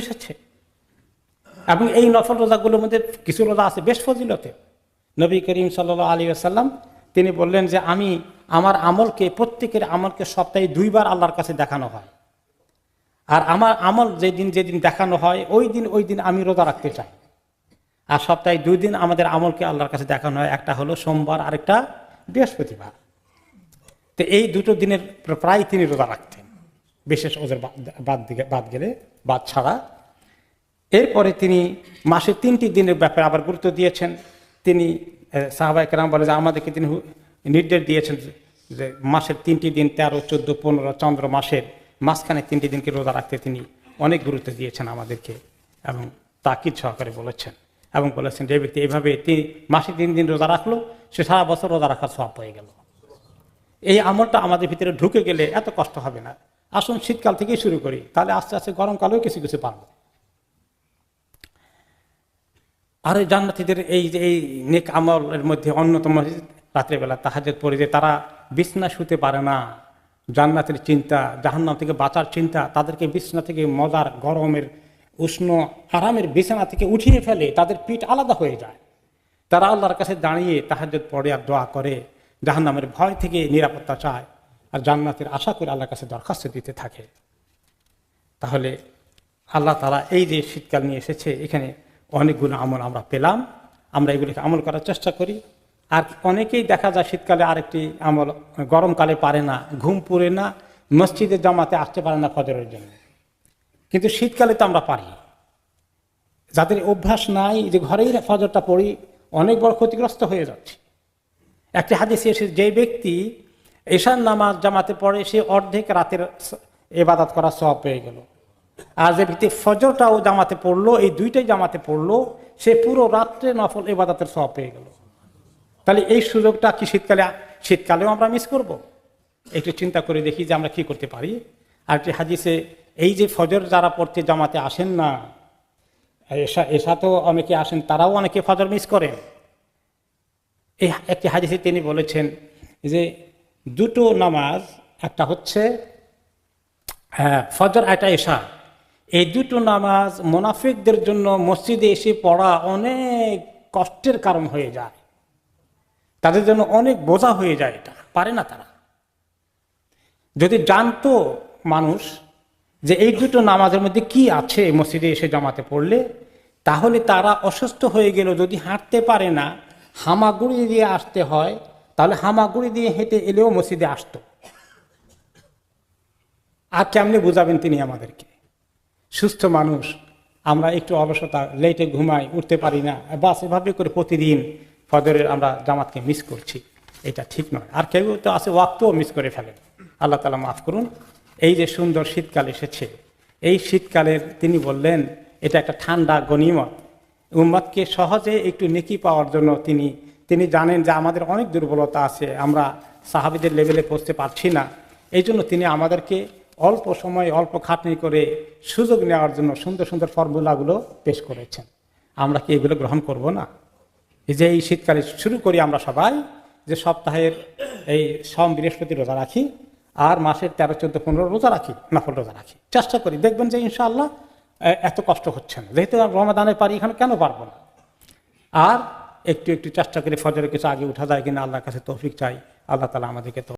এসেছে এবং এই নফল রোজাগুলোর মধ্যে কিছু রোজা আছে বেশ ফজিলতে। নবী করিম সাল্ল আলী আসাল্লাম তিনি বললেন যে, আমি আমার আমলকে, প্রত্যেকের আমলকে সপ্তাহে দুইবার আল্লাহর কাছে দেখানো হয়। আর আমার আমল যেদিন যেদিন দেখানো হয়, ওই দিন ওই দিন আমি রোজা রাখতে চাই। আর সপ্তাহে দুই দিন আমাদের আমলকে আল্লাহর কাছে দেখানো হয়, একটা হলো সোমবার, আরেকটা বৃহস্পতিবার। তো এই দুটো দিনের প্রায় তিনি রোজা রাখতেন। বিশেষ ওদের বাদ দিকে বাদ গেলে বাদ ছাড়া এরপরে তিনি মাসে তিনটি দিনের ব্যাপারে আবার গুরুত্ব দিয়েছেন। তিনি সাহাবাই কেরাম বলে যে আমাদেরকে তিনি নির্দেশ দিয়েছেন যে- মাসের তিনটি দিন, তেরো, চোদ্দ, পনেরো, চন্দ্র মাসের মাঝখানে তিনটি দিনকে রোজা রাখতে তিনি অনেক গুরুত্ব দিয়েছেন আমাদেরকে এবং তাকিদ সহকারে বলেছেন এবং বলেছেন যে ব্যক্তি এইভাবে তিনি মাসে তিন দিন রোজা রাখল, সে সারা বছর রোজা রাখার সব হয়ে গেল। এই আমলটা আমাদের ভিতরে ঢুকে গেলে এত কষ্ট হবে না। আসুন শীতকাল থেকেই শুরু করি। তাহলে আস্তে আস্তে গরমকালেও কিছু কিছু পারব আর জান্নাতীদের এই যে এই নেক আমলের মধ্যে অন্যতম রাত্রেবেলা তাহাজের পড়ে যে তারা বিছনা শুতে পারে না, জান্নাতের চিন্তা, জাহান্নাম থেকে বাঁচার চিন্তা, তাদেরকে বিছনা থেকে মজার গরমের, উষ্ণ, আরামের বিছানা থেকে উঠিয়ে ফেলে তাদের পিঠ আলাদা হয়ে যায়। তারা আল্লাহর কাছে দাঁড়িয়ে তাহাজের পড়ে আর দোয়া করে, জাহান্নামের ভয় থেকে নিরাপত্তা চায়। আর জান্নাতের আশা করে আল্লাহর কাছে দরখাস্ত দিতে থাকে। তাহলে আল্লাহ তারা এই যে শীতকাল নিয়ে এসেছে, এখানে অনেকগুলো আমল আমরা পেলাম। আমরা এগুলিকে আমল করার চেষ্টা করি। আর অনেকেই দেখা যায় শীতকালে আরেকটি আমল, গরমকালে পারে না, ঘুম পড়ে না, মসজিদে জামাতে আসতে পারে না ফজরের জন্য। কিন্তু শীতকালে তো আমরা পারি। যাদের অভ্যাস নাই যে ঘরেই ফজরটা পড়ি, অনেক বড় ক্ষতিগ্রস্ত হয়ে যাচ্ছে। একটি হাদিসে এসে যে ব্যক্তি এশার নামাজ জামাতে পড়ে সে অর্ধেক রাতের এবাদাত করা সব পেয়ে গেল। আর যে ব্যক্তি ফজরটাও জামাতে পড়ল, এই দুইটাই জামাতে পড়ল, সে পুরো রাত্রে নফল এবাদাতের সব পেয়ে গেল। তাহলে এই সুযোগটা কি শীতকালে, শীতকালেও আমরা মিস করব। একটু চিন্তা করে দেখি যে আমরা কি করতে পারি। আর একটি হাদিসে, এই যে ফজর যারা পড়তে জামাতে আসেন না এসা এসা তো অনেকে আসেন, তারাও অনেকে ফজর মিস করেন। এই একটি হাদিসে তিনি বলেছেন যে দুটো নামাজ একটা হচ্ছে হ্যাঁ, ফজর একটা এশা। এই দুটো নামাজ মোনাফিকদের জন্য মসজিদে এসে পড়া অনেক কষ্টের কারণ হয়ে যায়। তাদের জন্য অনেক বোঝা হয়ে যায় এটা। পারে না তারা। যদি জানতো মানুষ যে এই দুটো নামাজের মধ্যে কি আছে মসজিদে এসে জামাতে পড়লে তাহলে তারা অসুস্থ হয়ে গেল যদি হাঁটতে পারে না হামাগুড়ি দিয়ে আসতে হয় তাহলে হামাগুড়ি দিয়ে হেঁটে এলেও মসজিদে আসতো। আর কেমনে বুঝাবেন তিনি আমাদেরকে? সুস্থ মানুষ, আমরা একটু অলসতা লেটে ঘুমাই, উঠতে পারি না, বাস এভাবে করে প্রতিদিন ফজরের আমরা জামাতকে মিস করছি। এটা ঠিক নয়। আর কেউ তো আছে ওয়াক্তও মিস করে ফেলেন। আল্লাহ তালা মাফ করুন। এই যে সুন্দর শীতকাল এসেছে, এই শীতকালের তিনি বললেন, এটা একটা ঠান্ডা গনিমত উম্মাদকে সহজে একটু নেকি পাওয়ার জন্য তিনি তিনি জানেন যে আমাদের অনেক দুর্বলতা আছে, আমরা সাহাবিদের লেভেলে পৌঁছতে পারছি না। এই জন্য তিনি আমাদেরকে অল্প সময় অল্প খাটনি করে সুযোগ নেওয়ার জন্য সুন্দর সুন্দর ফর্মুলাগুলো পেশ করেছেন। আমরা কি এগুলো গ্রহণ করব না? এই যে এই শীতকালে শুরু করি আমরা সবাই, যে সপ্তাহের এই সম, বৃহস্পতি রোজা রাখি আর মাসের তেরো, চোদ্দ, পনেরো রোজা রাখি, নফল রোজা রাখি। চেষ্টা করি, দেখবেন যে ইনশাআল্লাহ এত কষ্ট হচ্ছে না। যেহেতু রমাদানে পারি এখানে কেন পারব না? আর একটু একটু চেষ্টা করে ফজরের কিছু আগে উঠা যায় কিনা আল্লাহর কাছে তৌফিক চাই। আল্লাহ তালা আমাদেরকে